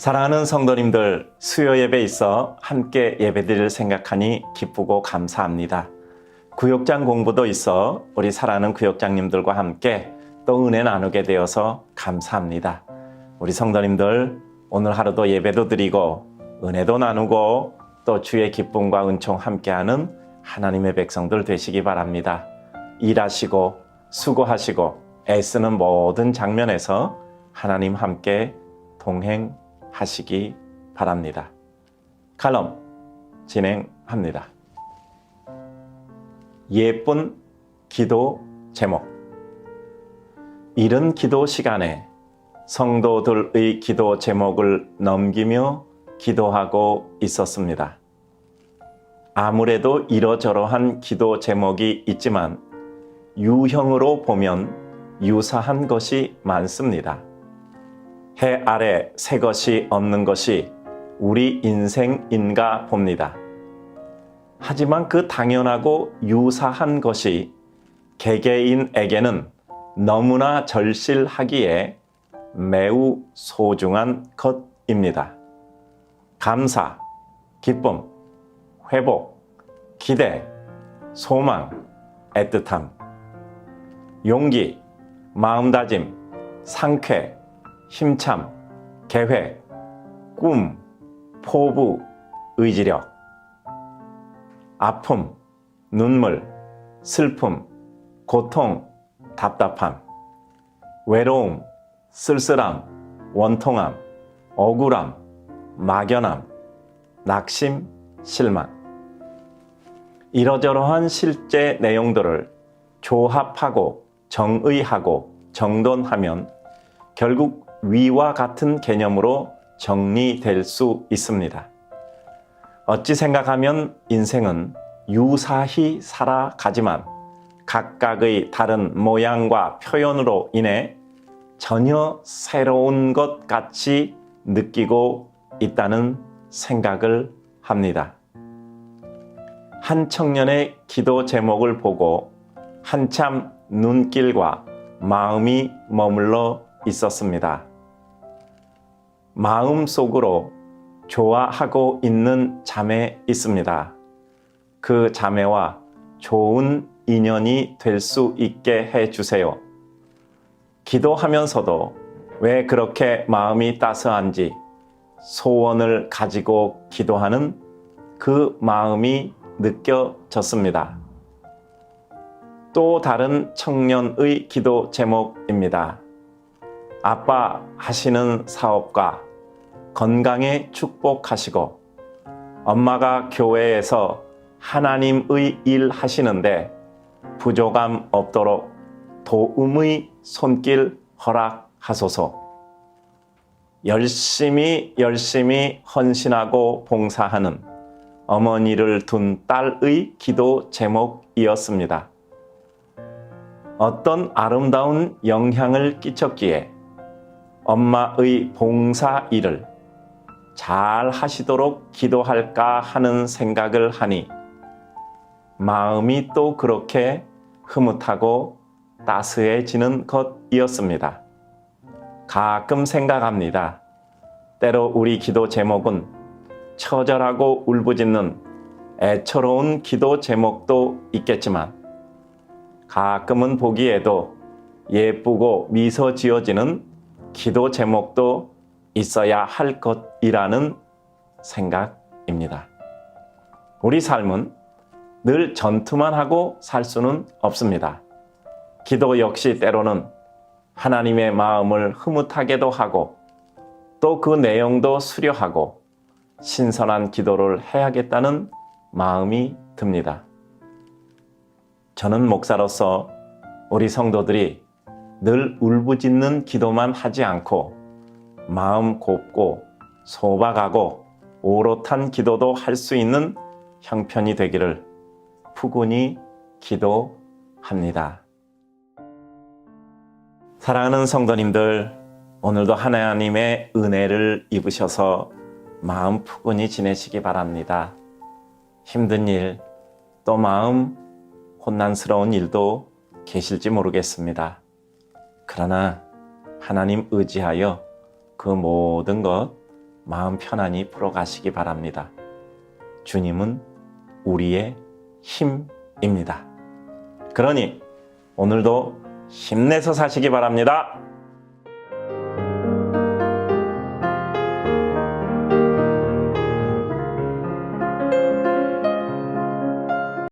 사랑하는 성도님들, 수요 예배 있어 함께 예배드릴 생각하니 기쁘고 감사합니다. 구역장 공부도 있어 우리 사랑하는 구역장님들과 함께 또 은혜 나누게 되어서 감사합니다. 우리 성도님들, 오늘 하루도 예배도 드리고 은혜도 나누고 또 주의 기쁨과 은총 함께하는 하나님의 백성들 되시기 바랍니다. 일하시고 수고하시고 애쓰는 모든 장면에서 하나님 함께 동행 하시기 바랍니다. 칼럼 진행합니다. 예쁜 기도 제목 이른 기도 시간에 성도들의 기도 제목을 넘기며 기도하고 있었습니다. 아무래도 이러저러한 기도 제목이 있지만 유형으로 보면 유사한 것이 많습니다. 해 아래 새 것이 없는 것이 우리 인생인가 봅니다. 하지만 그 당연하고 유사한 것이 개개인에게는 너무나 절실하기에 매우 소중한 것입니다. 감사, 기쁨, 회복, 기대, 소망, 애틋함, 용기, 마음다짐, 상쾌, 힘참, 계획, 꿈, 포부, 의지력, 아픔, 눈물, 슬픔, 고통, 답답함, 외로움, 쓸쓸함, 원통함, 억울함, 막연함, 낙심, 실망. 이러저러한 실제 내용들을 조합하고 정의하고 정돈하면 결국 위와 같은 개념으로 정리될 수 있습니다. 어찌 생각하면 인생은 유사히 살아가지만 각각의 다른 모양과 표현으로 인해 전혀 새로운 것 같이 느끼고 있다는 생각을 합니다. 한 청년의 기도 제목을 보고 한참 눈길과 마음이 머물러 있었습니다. 마음 속으로 좋아하고 있는 자매 있습니다. 그 자매와 좋은 인연이 될 수 있게 해 주세요. 기도하면서도 왜 그렇게 마음이 따스한지 소원을 가지고 기도하는 그 마음이 느껴졌습니다. 또 다른 청년의 기도 제목입니다. 아빠 하시는 사업과 건강에 축복하시고 엄마가 교회에서 하나님의 일 하시는데 부족함 없도록 도움의 손길 허락하소서. 열심히 열심히 헌신하고 봉사하는 어머니를 둔 딸의 기도 제목이었습니다. 어떤 아름다운 영향을 끼쳤기에 엄마의 봉사 일을 잘 하시도록 기도할까 하는 생각을 하니 마음이 또 그렇게 흐뭇하고 따스해지는 것이었습니다. 가끔 생각합니다. 때로 우리 기도 제목은 처절하고 울부짖는 애처로운 기도 제목도 있겠지만 가끔은 보기에도 예쁘고 미소 지어지는 기도 제목도 있어야 할 것이라는 생각입니다. 우리 삶은 늘 전투만 하고 살 수는 없습니다. 기도 역시 때로는 하나님의 마음을 흐뭇하게도 하고 또 그 내용도 수려하고 신선한 기도를 해야겠다는 마음이 듭니다. 저는 목사로서 우리 성도들이 늘 울부짖는 기도만 하지 않고 마음 곱고 소박하고 오롯한 기도도 할 수 있는 형편이 되기를 푸근히 기도합니다. 사랑하는 성도님들, 오늘도 하나님의 은혜를 입으셔서 마음 푸근히 지내시기 바랍니다. 힘든 일, 또 마음 혼란스러운 일도 계실지 모르겠습니다. 그러나 하나님 의지하여 그 모든 것 마음 편안히 풀어가시기 바랍니다. 주님은 우리의 힘입니다. 그러니 오늘도 힘내서 사시기 바랍니다.